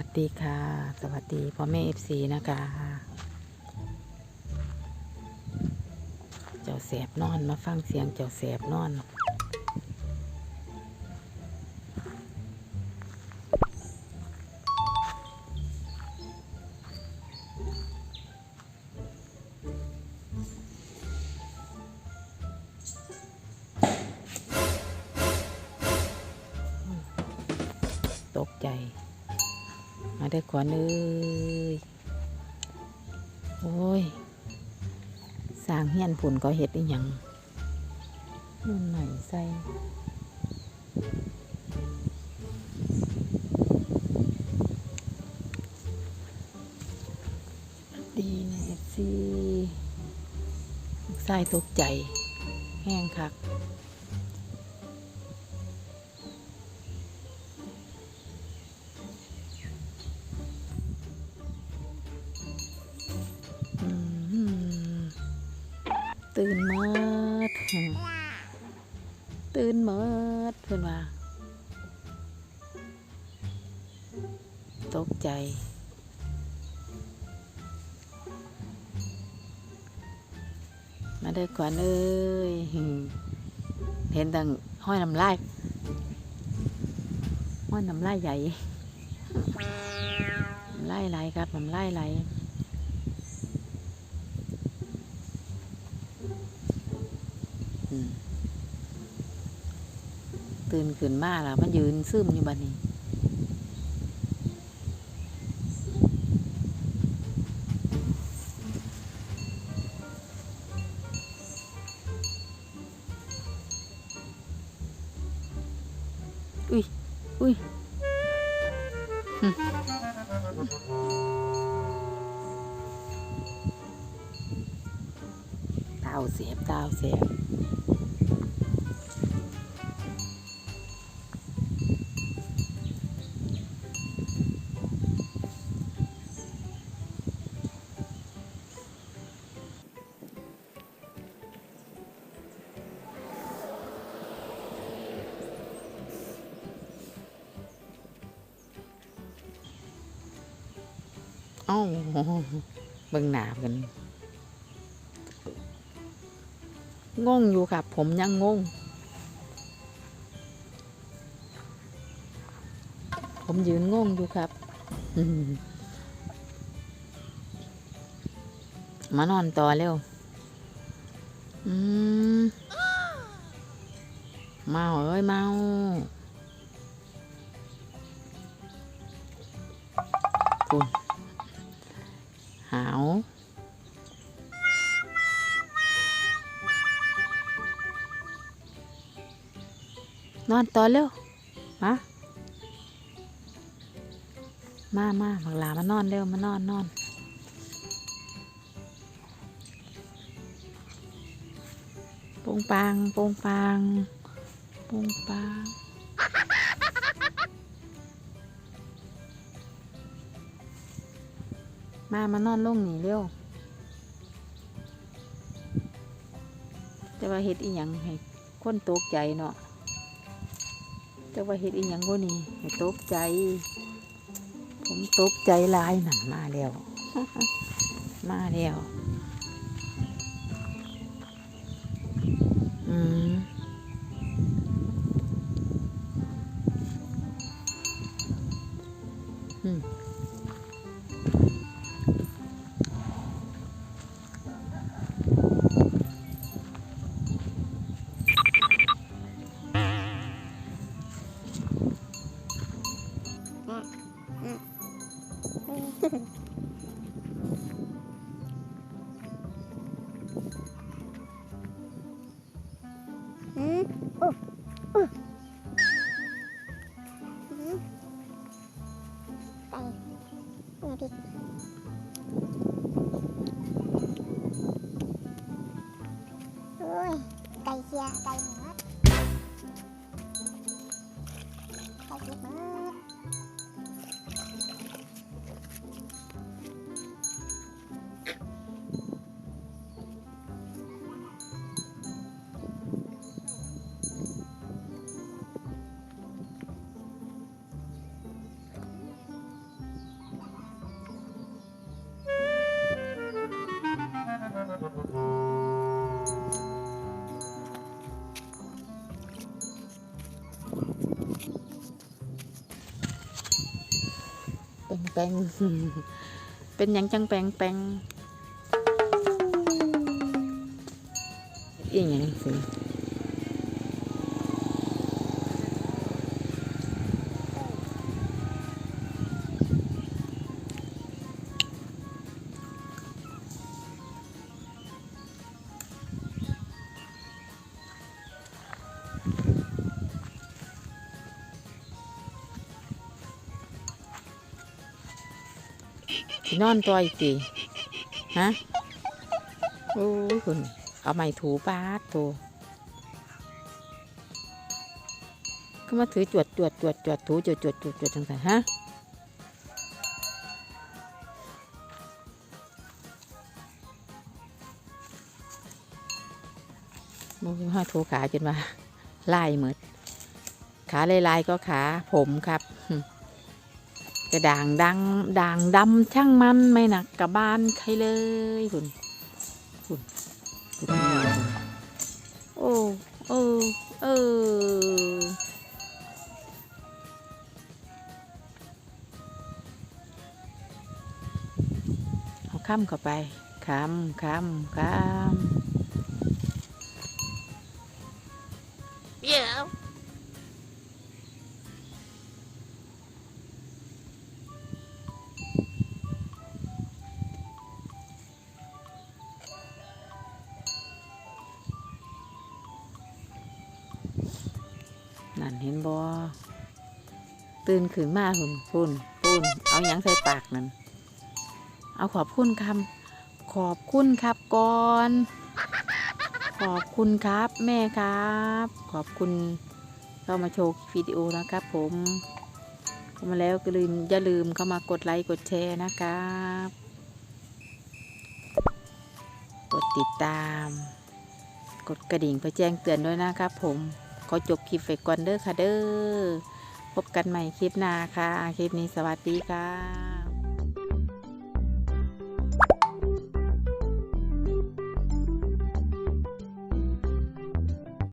ัสดีค่ะ สวัสดีพ่อแม่เอฟซีนะคะ เจ้าแสบนอนมาฟังเสียงเจ้าแสบนอน ตกใจ มาได้ก่อนเอ้ยโอ้ยสร้างเฮียนผุนก็เห็ดอีหยังนุ่นหน่อยใส่ดีนะเอฟซีใส่ตกใจ แห้งคัก ตื่นเมิดตื่นเมิดเพื่อนว่าตกใจ มาได้ก่อนเอ้ยเห็นดังห้อยน้ำลายห้อยน้ำลายใหญ่น้ำลายไหลครับน้ำลายไหล อืม ตื่นขึ้นมาแล้วมันยืนซึมอยู่บัดนี้อุ้ยอุ้ย เตาเสียบเตาเสียบอ้าเบิ่งหนากัน งงอยู่ครับผมยังงง ผมยืนงงอยู่ครับมมานอนต่อเร็ว อืม เมาเอ้ยเมาคุณหาว นอนต่อเร็ว มา มามาบักหลามานอนเร็ว มานอนนอนปงปางปงปางปงปางมามานอนลงหนีเร็วแต่ว่าเฮ็ดอีหยังให้คนตกใจเนาะ แต่ว่าเห็ดอีหยังก็นี่ให้ตกใจ ผมตกใจลายนั่นมาแล้ว มาแล้ว อืมอืม ดิโอ้ย ไก่เชียไก่หมดไก่เชียหมด แปงเป็นยังจังแปงแปงอีหยังสิ สินอนตัวอีกทีฮะโอ้ยคุณเอาไม้ถูปาดตัวก็มาถือจวดจวดจวดจวดถูจวดจวดจวดจวดจังไงฮะมึงห้าถูขาจนว่าไล่หมดขาลายๆก็ขาผมครับ ระด่างดังด่างดำช่างมันไม่หนักกับบ้านใครเลยคุณคุณโอ้เออเออเอาข้ามเข้าไปข้ามข้ามข้ามเดี๋ยว นั่นเห็นบอตื่นขึ้นมาหุ่นพุ่นพุ่นเอาหยังใส่ปากนั่น เอาขอบคุณคำขอบคุณครับก่อน ขอบคุณครับแม่ครับ ขอบคุณเข้ามาโชว์วิดีโอนะครับผมเข้ามาแล้วก็ลืมอย่าลืมเข้ามากดไลค์กดแชร์นะครับ กดติดตาม กดกระดิ่งเพื่อแจ้งเตือนด้วยนะครับผม ขอจบคลิปไปก่อนเด้อค่ะเด้อพบกันใหม่คลิปหน้าค่ะ คลิปนี้สวัสดีค่ะ